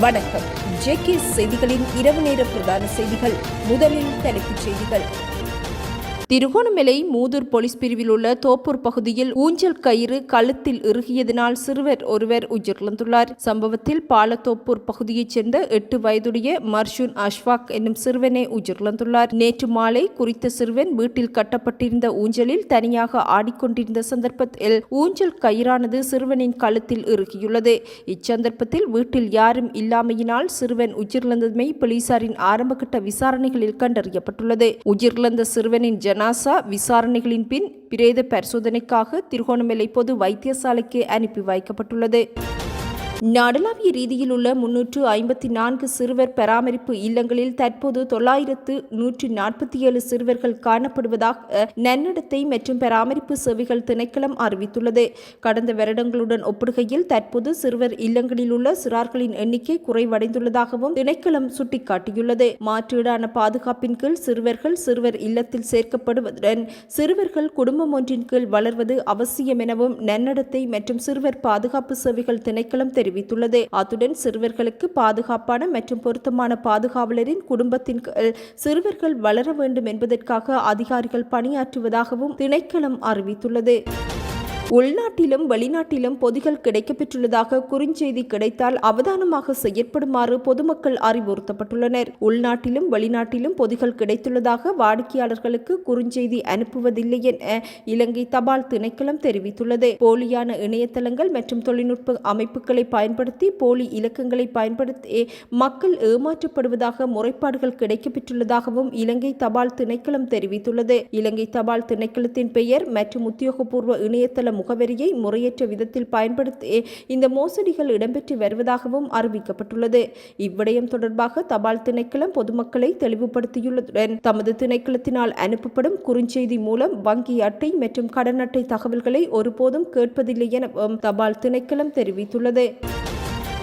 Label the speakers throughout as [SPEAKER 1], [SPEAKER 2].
[SPEAKER 1] வணக்கம். ஜெகே செய்திகளின் இரவு நேர பிரதான செய்திகள் முதலில் தலைப்புச் செய்திகள். திருகோணமலை மூதூர் போலீஸ் பிரிவில் உள்ள தோப்பூர் பகுதியில் ஊஞ்சல் கயிறு கழுத்தில் இறுகியதனால் சிறுவர் ஒருவர் உயிரிழந்துள்ளார். சம்பவத்தில் பாலத்தோப்பூர் பகுதியைச் சேர்ந்த எட்டு வயதுடைய மர்ஷூன் அஷ்வாக் என்னும் சிறுவனே உயிரிழந்துள்ளார். நேற்று மாலை குறித்த சிறுவன் வீட்டில் கட்டப்பட்டிருந்த ஊஞ்சலில் தனியாக ஆடிக்கொண்டிருந்த சந்தர்ப்பத்தில் ஊஞ்சல் கயிறானது சிறுவனின் கழுத்தில் இறுகியுள்ளது. இச்சந்தர்ப்பத்தில் வீட்டில் யாரும் இல்லாமையினால் சிறுவன் உயிரிழந்தமை போலீசாரின் ஆரம்பகட்ட விசாரணைகளில் கண்டறியப்பட்டுள்ளது. உயிரிழந்த சிறுவனின் ஜனாசா விசாரணைகளின் பின் பிரேத பரிசோதனைக்காக திருகோணமலை பொது வைத்தியசாலைக்கு அனுப்பி வைக்கப்பட்டுள்ளது. நாடளாவிய ரீதியில் உள்ள முன்னூற்று ஐம்பத்தி நான்கு சிறுவர் பராமரிப்பு இல்லங்களில் தற்போது தொள்ளாயிரத்து நூற்றி நாற்பத்தி ஏழு சிறுவர்கள் காணப்படுவதாக நன்னடத்தை மற்றும் பராமரிப்பு சேவைகள் திணைக்களம் அறிவித்துள்ளது. கடந்த வருடங்களுடன் ஒப்பிடுகையில் தற்போது சிறுவர் இல்லங்களில் உள்ள சிறார்களின் எண்ணிக்கை குறைவடைந்துள்ளதாகவும் திணைக்களம் சுட்டிக்காட்டியுள்ளது. மாற்றீடான பாதுகாப்பின் கீழ் சிறுவர்கள் சிறுவர் இல்லத்தில் சேர்க்கப்படுவதுடன் சிறுவர்கள் குடும்பம் ஒன்றின் கீழ் வளர்வது அவசியம் எனவும் நன்னடத்தை மற்றும் சிறுவர் பாதுகாப்பு சேவைகள் திணைக்களம் தெரிவித்துள்ளது. அத்துடன் சிறுவர்களுக்கு பாதுகாப்பான மற்றும் பொருத்தமான பாதுகாவலரின் குடும்பத்தின் சிறுவர்கள் வளர வேண்டும் என்பதற்காக அதிகாரிகள் பணியாற்றுவதாகவும் திணைக்களம் அறிவித்துள்ளது. உள்நாட்டிலும் வெளிநாட்டிலும் பொதிகள் கிடைக்கப்பெற்றுள்ளதாக குறுஞ்செய்தி கிடைத்தால் அவதானமாக செயற்படுமாறு பொதுமக்கள் அறிவுறுத்தப்பட்டுள்ளனர். உள்நாட்டிலும் வெளிநாட்டிலும் பொதிகள் கிடைத்துள்ளதாக வாடிக்கையாளர்களுக்கு குறுஞ்செய்தி அனுப்புவதில்லை என இலங்கை தபால் திணைக்களம் தெரிவித்துள்ளது. போலியான இணையதளங்கள் மற்றும் தொழில்நுட்ப அமைப்புகளை பயன்படுத்தி போலி இலக்கங்களை பயன்படுத்தி மக்கள் ஏமாற்றப்படுவதாக முறைப்பாடுகள் கிடைக்கப்பெற்றுள்ளதாகவும் இலங்கை தபால் திணைக்களம் தெரிவித்துள்ளது. இலங்கை தபால் திணைக்களத்தின் பெயர் மற்றும் உத்தியோகபூர்வ இணையதளம் முகவரியை முறையற்ற விதத்தில் பயன்படுத்தி இந்த மோசடிகள் இடம்பெற்று வருவதாகவும் அறிவிக்கப்பட்டுள்ளது. இவ்விடயம் தொடர்பாக தபால் திணைக்களம் பொதுமக்களை தெளிவுபடுத்தியுள்ளதுடன் தமது திணைக்களத்தினால் அனுப்பப்படும் குறுஞ்செய்தி மூலம் வங்கி அட்டை மற்றும் கடன் அட்டை தகவல்களை ஒருபோதும் கேட்பதில்லை எனவும் தபால் திணைக்களம் தெரிவித்துள்ளது.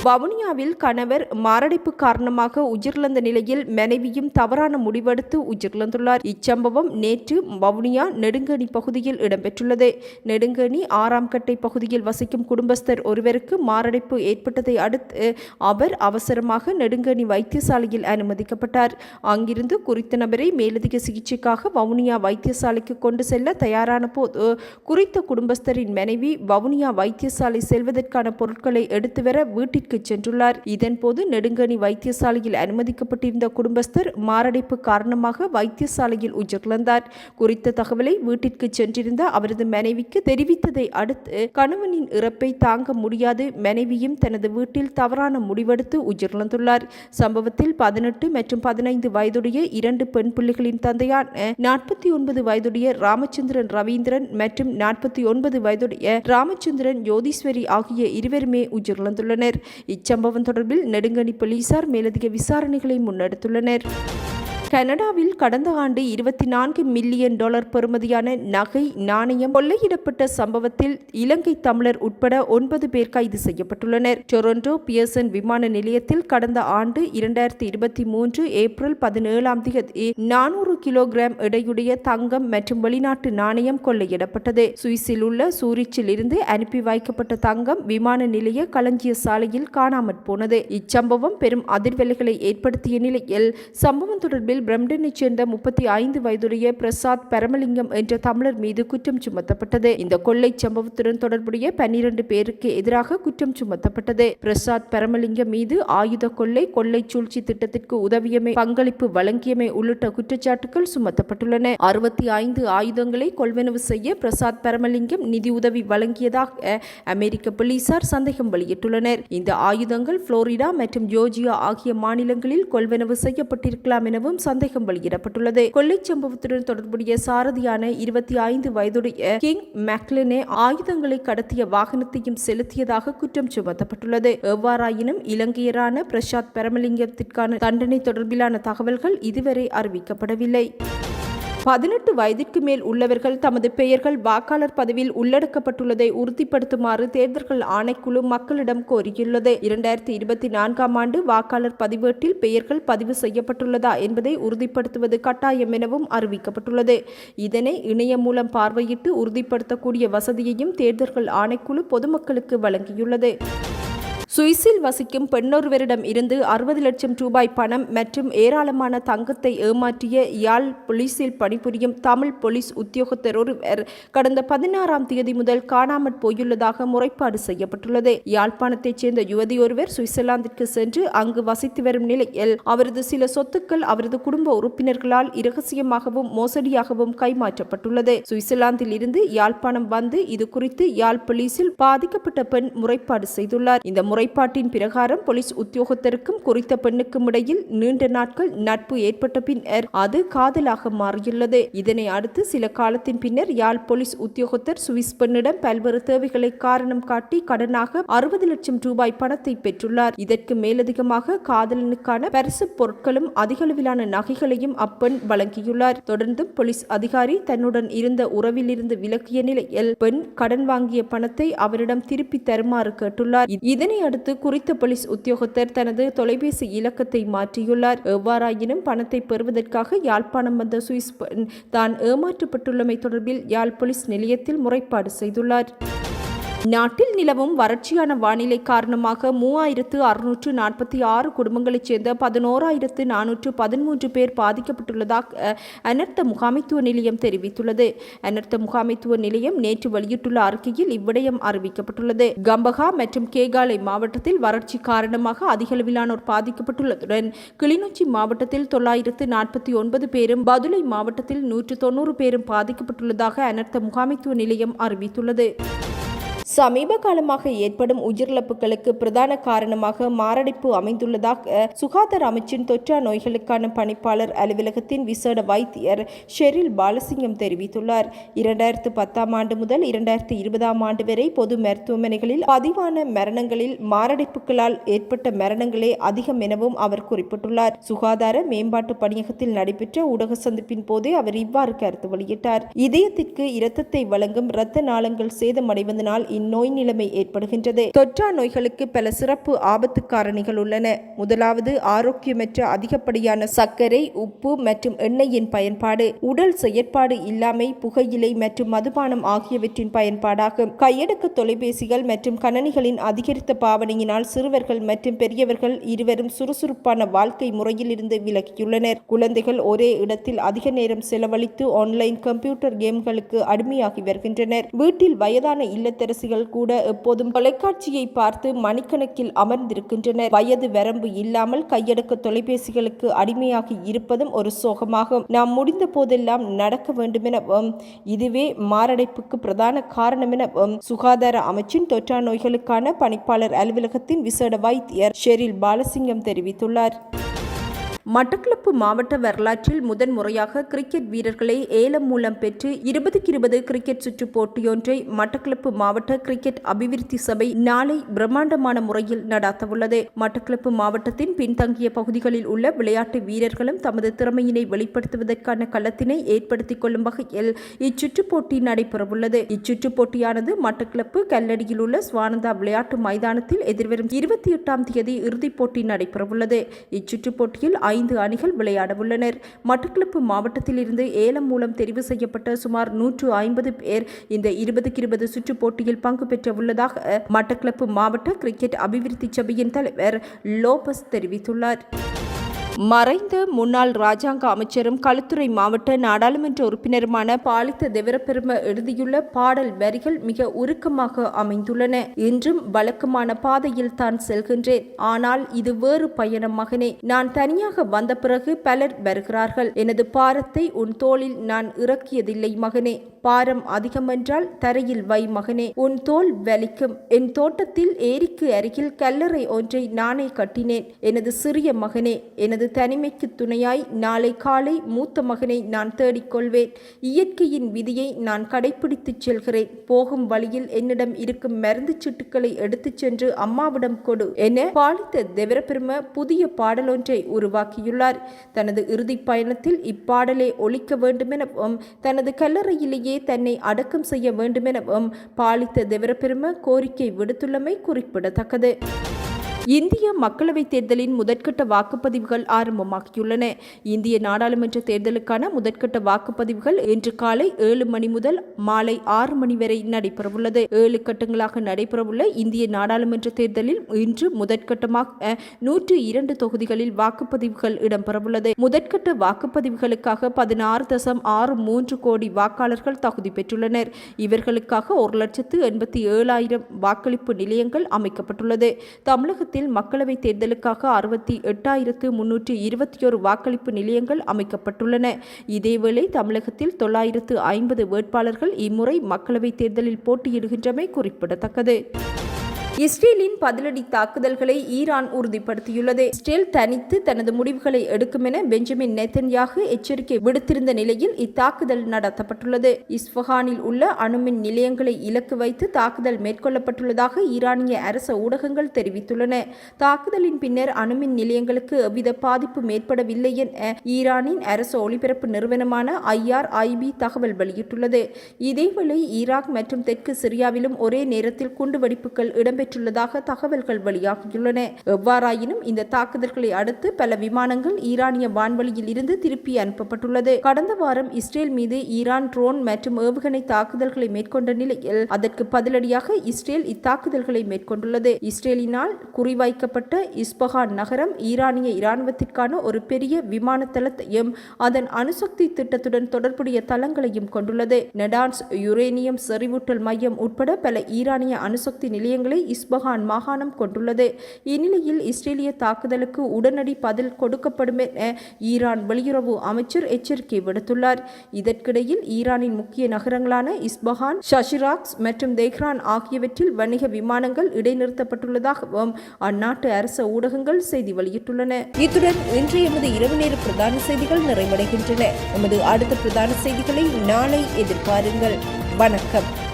[SPEAKER 1] வவுனியாவில் கணவர் மாரடைப்பு காரணமாக உயிரிழந்த நிலையில் மனைவியும் தவறான முடிவெடுத்து உயிரிழந்துள்ளார். இச்சம்பவம் நேற்று வவுனியா நெடுங்கணி பகுதியில் இடம்பெற்றுள்ளது. நெடுங்கணி ஆறாம் கட்டை பகுதியில் வசிக்கும் குடும்பஸ்தர் ஒருவருக்கு மாரடைப்பு ஏற்பட்டதை அடுத்து அவர் அவசரமாக நெடுங்கணி வைத்தியசாலையில் அனுமதிக்கப்பட்டார். அங்கிருந்து குறித்த நபரை மேலதிக சிகிச்சைக்காக வவுனியா வைத்தியசாலைக்கு கொண்டு செல்ல தயாரான போது குறித்த குடும்பஸ்தரின் மனைவி வவுனியா வைத்தியசாலை செல்வதற்கான பொருட்களை எடுத்து வர வீட்டிற்கு வீட்டிற்கு சென்றுள்ளார். இதன்போது நெடுங்கணி வைத்தியசாலையில் அனுமதிக்கப்பட்டிருந்த குடும்பஸ்தர் மாரடைப்பு காரணமாக வைத்தியசாலையில் உயிரிழந்தார். குறித்த தகவலை வீட்டிற்கு சென்றிருந்த அவரது மனைவிக்கு தெரிவித்ததை அடுத்து கணவனின் இறப்பை தாங்க முடியாது. மனைவியும் தனது வீட்டில் தவறான முடிவெடுத்து உயிரிழந்துள்ளார். சம்பவத்தில் பதினெட்டு மற்றும் பதினைந்து வயதுடைய இரண்டு பெண் பிள்ளைகளின் தந்தையான நாற்பத்தி ஒன்பது வயதுடைய ராமச்சந்திரன் ரவீந்திரன் மற்றும் நாற்பத்தி ஒன்பது வயதுடைய ராமச்சந்திரன் யோதீஸ்வரி ஆகிய இருவருமே உயிரிழந்துள்ளனர். இச்சம்பவம் தொடர்பில் நெடுங்கணி போலீசார் மேலதிக விசாரணைகளை முன்னெடுத்துள்ளனர். கனடாவில் கடந்த ஆண்டு இருபத்தி நான்கு மில்லியன் டாலர் பெறுமதியான நகை நாணயம் கொள்ளையிடப்பட்ட சம்பவத்தில் இலங்கை தமிழர் உட்பட ஒன்பது பேர் கைது செய்யப்பட்டுள்ளனர். டொரண்டோ பியர்சன் விமான நிலையத்தில் கடந்த ஆண்டு இரண்டாயிரத்தி இருபத்தி மூன்று ஏப்ரல் பதினேழாம் தேதி நானூறு கிலோகிராம் எடையுடைய தங்கம் மற்றும் வெளிநாட்டு நாணயம் கொள்ளையிடப்பட்டது. சுவிஸில் உள்ள சூரிச்சில் இருந்து அனுப்பி வைக்கப்பட்ட தங்கம் விமான நிலைய களஞ்சிய சாலையில் காணாமற் போனது. இச்சம்பவம் பெரும் அதிர்வலைகளை ஏற்படுத்திய நிலையில் சம்பவம் தொடர்பில் பிரம்டனைச் சேர்ந்த முப்பத்தி ஐந்து வயதுடைய பிரசாத் பரமலிங்கம் என்ற தமிழர் மீது குற்றம் சுமத்தப்பட்டது. இந்த கொள்ளை சம்பவத்துடன் தொடர்புடைய பன்னிரண்டு பேருக்கு எதிராக குற்றம் சுமத்தப்பட்டது. பிரசாத் பரமலிங்கம் மீது ஆயுத கொள்ளை கொள்ளை சூழ்ச்சி திட்டத்திற்கு உதவியமை பங்களிப்பு வழங்கியமை உள்ளிட்ட குற்றச்சாட்டுகள் சுமத்தப்பட்டுள்ளன. அறுபத்தி ஐந்து ஆயுதங்களை கொள்வனவு செய்ய பிரசாத் பரமலிங்கம் நிதி உதவி வழங்கியதாக அமெரிக்க போலீசார் சந்தேகம் வெளியிட்டுள்ளனர். இந்த ஆயுதங்கள் புளோரிடா மற்றும் ஜோர்ஜியா ஆகிய மாநிலங்களில் கொள்வனவு செய்யப்பட்டிருக்கலாம் எனவும் சந்தேகம் வெளியிடப்பட்டுள்ளது. கொள்ளை சம்பவத்துடன் தொடர்புடைய சாரதியான இருபத்தி ஐந்து வயதுடைய கிங் மேக்லினே ஆயுதங்களை கடத்திய வாகனத்தையும் செலுத்தியதாக குற்றம் சுமத்தப்பட்டுள்ளது. எவ்வாறாயினும் இலங்கையரான பிரசாத் பரமலிங்கத்திற்கான தண்டனை தொடர்பிலான தகவல்கள் இதுவரை அறிவிக்கப்படவில்லை. பதினெட்டு வயதிற்கு மேல் உள்ளவர்கள் தமது பெயர்கள் வாக்காளர் பதவியில் உள்ளடக்கப்பட்டுள்ளதை உறுதிப்படுத்துமாறு தேர்தல்கள் ஆணைக்குழு மக்களிடம் கோரியுள்ளது. இரண்டாயிரத்தி இருபத்தி நான்காம் ஆண்டு வாக்காளர் பதிவேட்டில் பெயர்கள் பதிவு செய்யப்பட்டுள்ளதா என்பதை உறுதிப்படுத்துவது கட்டாயம் எனவும் அறிவிக்கப்பட்டுள்ளது. இதனை இணையம் மூலம் பார்வையிட்டு உறுதிப்படுத்தக்கூடிய வசதியையும் தேர்தல்கள் ஆணைக்குழு பொதுமக்களுக்கு வழங்கியுள்ளது. சுவிஸில் வசிக்கும் பெண்ணொருவரிடம் இருந்து அறுபது லட்சம் ரூபாய் பணம் மற்றும் ஏராளமான தங்கத்தை ஏமாற்றிய யாழ் போலீஸில் பணிபுரியும் தமிழ் போலீஸ் உத்தியோகத்தர் ஒருவர் கடந்த பதினாறாம் தேதி முதல் காணாமற் போயுள்ளதாக முறைப்பாடு செய்யப்பட்டுள்ளது. யாழ்ப்பாணத்தைச் சேர்ந்த யுவதி ஒருவர் சுவிட்சர்லாந்திற்கு சென்று அங்கு வசித்து வரும் நிலையில் அவரது சில சொத்துக்கள் அவரது குடும்ப உறுப்பினர்களால் இரகசியமாகவும் மோசடியாகவும் கைமாற்றப்பட்டுள்ளது. சுவிட்சர்லாந்தில் இருந்து யாழ்ப்பாணம் வந்து இது குறித்து யாழ் போலீசில் பாதிக்கப்பட்ட பெண் முறைப்பாடு செய்துள்ளார். இந்த முறை முறைப்பாட்டின் பிரகாரம் போலீஸ் உத்தியோகத்தருக்கும் குறித்த பெண்ணுக்கும் இடையில் நீண்ட நாட்கள் நட்பு ஏற்பட்ட பின்னர் அது காதலாக மாறியுள்ளது. இதனை அடுத்து சில காலத்தின் பின்னர் யாழ் போலீஸ் உத்தியோகத்தர் சுவிஸ் பெண்ணிடம் பல்வேறு தேவைகளை காரணம் காட்டி கடனாக அறுபது லட்சம் ரூபாய் பணத்தை பெற்றுள்ளார். இதற்கு மேலதிகமாக காதலனுக்கான பரிசு பொருட்களும் அதிகளவிலான நகைகளையும் அப்பெண் வழங்கியுள்ளார். தொடர்ந்தும் போலீஸ் அதிகாரி தன்னுடன் இருந்த உறவிலிருந்து விலக்கிய நிலையில் பெண் கடன் வாங்கிய பணத்தை அவரிடம் திருப்பி தருமாறு கேட்டுள்ளார். இதனை அடுத்து குறித்த போலீஸ் உத்தியோகத்தர் தனது தொலைபேசி இலக்கத்தை மாற்றியுள்ளார். எவ்வாறாயினும் பணத்தை பெறுவதற்காக யாழ்ப்பாணம் வந்த சுவிஸ் தான் ஏமாற்றப்பட்டுள்ளமை தொடர்பில் யாழ் போலீஸ் நிலையத்தில் முறைப்பாடு செய்துள்ளார். நாட்டில் நிலவும் வறட்சியான வானிலை காரணமாக மூவாயிரத்து அறுநூற்று நாற்பத்தி ஆறு குடும்பங்களைச் சேர்ந்த பதினோராயிரத்து நானூற்று பதிமூன்று பேர் பாதிக்கப்பட்டுள்ளதாக அனர்த்த முகாமைத்துவ நிலையம் தெரிவித்துள்ளது. அனர்த்த முகாமைத்துவ நிலையம் நேற்று வெளியிட்டுள்ள அறிக்கையில் இவ்விடயம் அறிவிக்கப்பட்டுள்ளது. கம்பகா மற்றும் கேகாலை மாவட்டத்தில் வறட்சி காரணமாக அதிகளவிலானோர் பாதிக்கப்பட்டுள்ளதுடன் கிளிநொச்சி மாவட்டத்தில் தொள்ளாயிரத்து நாற்பத்தி ஒன்பது பேரும் பதுளை மாவட்டத்தில் நூற்று தொன்னூறு பேரும் பாதிக்கப்பட்டுள்ளதாக அனர்த்த முகாமைத்துவ நிலையம் அறிவித்துள்ளது. சமீப காலமாக ஏற்படும் உயிரிழப்புகளுக்கு பிரதான காரணமாக மாரடைப்பு அமைந்துள்ளதாக சுகாதார அமைச்சின் தொற்றா நோய்களுக்கான பணிப்பாளர் அலுவலகத்தின் விசேட வைத்தியர் ஷெரில் பாலசிங்கம் தெரிவித்துள்ளார். இரண்டாயிரத்து பத்தாம் ஆண்டு முதல் இரண்டாயிரத்து இருபதாம் ஆண்டு வரை பொது மருத்துவமனைகளில் பதிவான மரணங்களில் மாரடைப்புகளால் ஏற்பட்ட மரணங்களே அதிகம் எனவும் அவர் குறிப்பிட்டுள்ளார். சுகாதார மேம்பாட்டு பணியகத்தில் நடைபெற்ற ஊடக சந்திப்பின் போதே அவர் இவ்வாறு கருத்து வெளியிட்டார். இதயத்திற்கு இரத்தத்தை வழங்கும் இரத்த நாளங்கள் சேதமடைவதனால் இந்நோய் நிலைமை ஏற்படுகின்றது. தொற்றா நோய்களுக்கு பல சிறப்பு ஆபத்து காரணிகள் உள்ளன. முதலாவது ஆரோக்கியமற்ற அதிகப்படியான சர்க்கரை உப்பு மற்றும் எண்ணெயின் பயன்பாடு. உடல் செயற்பாடு இல்லாமை புகையிலை மற்றும் மதுபானம் ஆகியவற்றின் பயன்பாடாகும். கையடக்க தொலைபேசிகள் மற்றும் கணனிகளின் அதிகரித்த பாவனையினால் சிறுவர்கள் மற்றும் பெரியவர்கள் இருவரும் சுறுசுறுப்பான வாழ்க்கை முறையில் இருந்து விலகியுள்ளனர். குழந்தைகள் ஒரே இடத்தில் அதிக நேரம் செலவழித்து ஆன்லைன் கம்ப்யூட்டர் கேம்களுக்கு அடிமையாகி வருகின்றனர். வீட்டில் வயதான இல்லத்தரசி இல்லத்தரசிகள் கூட எப்போதும் தொலைக்காட்சியை பார்த்து மணிக்கணக்கில் அமர்ந்திருக்கின்றனர். வயது வரம்பு இல்லாமல் கையடக்க தொலைபேசிகளுக்கு அடிமையாகி இருப்பதும் ஒரு சோகமாகும். நாம் முடிந்த போதெல்லாம் நடக்க வேண்டுமெனவும் இதுவே மாரடைப்புக்கு பிரதான காரணம் எனவும் சுகாதார அமைச்சின் தொற்றா நோய்களுக்கான பணிப்பாளர் அலுவலகத்தின் விசேட வைத்தியர் ஷெரில் பாலசிங்கம் தெரிவித்துள்ளார். மட்டக்களப்பு மாவட்ட வரலாற்றில் முதன் முறையாக கிரிக்கெட் வீரர்களை ஏலம் மூலம் பெற்று இருபதுக்கு இருபது கிரிக்கெட் சுற்று போட்டியொன்றை மட்டக்களப்பு மாவட்ட கிரிக்கெட் அபிவிருத்தி சபை நாளை பிரம்மாண்டமான முறையில் நடாத்தவுள்ளது. மட்டக்களப்பு மாவட்டத்தின் பின்தங்கிய பகுதிகளில் உள்ள விளையாட்டு வீரர்களும் தமது திறமையினை வெளிப்படுத்துவதற்கான களத்தினை ஏற்படுத்திக் கொள்ளும் வகையில் இச்சுற்று போட்டி நடைபெறவுள்ளது. இச்சுற்று போட்டியானது மட்டக்களப்பு கல்லடியில் உள்ள சுவானந்தா விளையாட்டு மைதானத்தில் எதிர்வரும் இருபத்தி எட்டாம் தேதி இறுதிப் போட்டி நடைபெறவுள்ளது. இச்சுற்று போட்டியில் ஐந்து அணிகள் விளையாடவுள்ளனர். மட்டக்களப்பு மாவட்டத்திலிருந்து ஏலம் மூலம் தெரிவு செய்யப்பட்ட சுமார் நூற்று ஐம்பது பேர் இந்த இருபதுக்கு இருபது சுற்றுப் போட்டியில் பங்கு பெற்ற உள்ளதாக மட்டக்களப்பு மாவட்ட கிரிக்கெட் அபிவிருத்தி சபையின் தலைவர் லோபஸ் தெரிவித்துள்ளார். மறைந்த முன்னாள் ராஜாங்க அமைச்சரும் களுத்துறை மாவட்ட நாடாளுமன்ற உறுப்பினருமான பாலித்த தேவரப்பெரும எழுதியுள்ள பாடல் வரிகள் மிக உருக்கமாக அமைந்துள்ளன. இன்றும் வழக்கமான பாதையில் தான் செல்கின்றேன். ஆனால் இது வேறு பயணம் மகனே. நான் தனியாக வந்த பிறகு பலர் வருகிறார்கள். எனது பாரத்தை உன் தோளில் நான் இறக்கியதில்லை மகனே. பாரம் அதிகமென்றால் தரையில் வை மகனே உன் தோல் வலிக்கும். என் தோட்டத்தில் ஏரிக்கு அருகில் கல்லறை ஒன்றை நானே கட்டினேன். எனது சிறிய மகனே எனது தனிமைக்கு துணையாய் நாளை காலை மூத்த மகனை நான் தேடிக்கொள்வேன் இயற்கையின் விதியை நான் கடைபிடித்துச் செல்கிறேன். போகும் வழியில் என்னிடம் இருக்கும் மருந்து சிட்டுக்களை எடுத்துச் சென்று அம்மாவிடம் கொடு என பாலித்த தேவரபெரும புதிய பாடலொன்றை உருவாக்கியுள்ளார். தனது இறுதி பயணத்தில் இப்பாடலை ஒழிக்க வேண்டுமெனவும் தனது கல்லறையிலேயே தன்னை அடக்கம் செய்ய வேண்டுமெனவும் பாலித்த தேவரபெரும கோரிக்கை விடுத்துள்ளமை குறிப்பிடத்தக்கது. இந்திய மக்களவைத் தேர்தலின் முதற்கட்ட வாக்குப்பதிவுகள் ஆரம்பமாகியுள்ளன. இந்திய நாடாளுமன்ற தேர்தலுக்கான முதற்கட்ட வாக்குப்பதிவுகள் இன்று காலை ஏழு மணி முதல் மாலை ஆறு மணி வரை நடைபெறவுள்ளது. ஏழு கட்டங்களாக நடைபெறவுள்ள இந்திய நாடாளுமன்ற தேர்தலில் இன்று முதற்கட்டமாக நூற்று இரண்டு தொகுதிகளில் வாக்குப்பதிவுகள் இடம்பெறவுள்ளது. முதற்கட்ட வாக்குப்பதிவுகளுக்காக பதினாறு தசம் ஆறு மூன்று கோடி வாக்காளர்கள் தகுதி பெற்றுள்ளனர். இவர்களுக்காக ஒரு லட்சத்து எண்பத்தி ஏழாயிரம் வாக்களிப்பு நிலையங்கள் அமைக்கப்பட்டுள்ளது. தமிழகத்தில் மக்களவைத் தேர்தலுக்காக அறுபத்தி எட்டாயிரத்து முன்னூற்றி இருபத்தி ஒரு வாக்களிப்பு நிலையங்கள் அமைக்கப்பட்டுள்ளன. இதேவேளை தமிழகத்தில் தொள்ளாயிரத்து ஐம்பது வேட்பாளர்கள் இம்முறை மக்களவைத் தேர்தலில் போட்டியிடுகின்றமை குறிப்பிடத்தக்கது. இஸ்ரேலின் பதிலடி தாக்குதல்களை ஈரான் உறுதிப்படுத்தியுள்ளது. இஸ்ரேல் தனித்து தனது முடிவுகளை எடுக்கும் என பெஞ்சமின் நெத்தன்யாகு எச்சரிக்கை விடுத்திருந்த நிலையில் இத்தாக்குதல் நடத்தப்பட்டுள்ளது. இஸ்ஃபஹானில் உள்ள அணுமின் நிலையங்களை இலக்கு வைத்து தாக்குதல் மேற்கொள்ளப்பட்டுள்ளதாக ஈரானிய அரச ஊடகங்கள் தெரிவித்துள்ளன. தாக்குதலின் பின்னர் அணுமின் நிலையங்களுக்கு எவ்வித பாதிப்பும் ஏற்படவில்லை என ஈரானின் அரச ஒளிபரப்பு நிறுவனமான ஐஆர்ஐபி தகவல் வெளியிட்டுள்ளது. இதேவேளை ஈராக் மற்றும் தெற்கு சிரியாவிலும் ஒரே நேரத்தில் குண்டுவெடிப்புகள் இடம்பெற்ற பெற்றுள்ளதாக தகவல்கள் வெளியாகியுள்ளன. எவ்வாறாயினும் இந்த தாக்குதல்களை அடுத்து பல விமானங்கள் ஈரானிய வான்வழியில் இருந்து திருப்பி அனுப்பப்பட்டுள்ளது. கடந்த வாரம் இஸ்ரேல் மீது ஈரான் ட்ரோன் மற்றும் ஏவுகணை தாக்குதல்களை மேற்கொண்ட நிலையில் அதற்கு பதிலடியாக இஸ்ரேல் இத்தாக்குதல்களை மேற்கொண்டுள்ளது. இஸ்ரேலினால் குறிவைக்கப்பட்ட இஸ்பஹான் நகரம் ஈரானிய இராணுவத்திற்கான ஒரு பெரிய விமான தளத்தையும் அதன் அணுசக்தி திட்டத்துடன் தொடர்புடைய தளங்களையும் கொண்டுள்ளது. நெடான்ஸ் யுரேனியம் செறிவூட்டல் மையம் உட்பட பல ஈரானிய அணுசக்தி நிலையங்களை இஸ்பஹான் மாகாணம் கொண்டுள்ளது. இந்நிலையில் இஸ்ரேலிய தாக்குதலுக்கு உடனடி பதில் கொடுக்கப்படும் என ஈரான் வெளியுறவு அமைச்சர் எச்சரிக்கை விடுத்துள்ளார். இதற்கிடையில் ஈரானின் முக்கிய நகரங்களான இஸ்பஹான் ஷஷிராக்ஸ் மற்றும் தெஹ்ரான் ஆகியவற்றில் வணிக விமானங்கள் இடைநிறுத்தப்பட்டுள்ளதாகவும் அந்நாட்டு அரச ஊடகங்கள் செய்தி வெளியிட்டுள்ளன. இத்துடன் இன்று எமது இரவு நேர பிரதான செய்திகள் நிறைவடைகின்றன. எமது அடுத்த பிரதான செய்திகளை நாளை எதிர்பாருங்கள். வணக்கம்.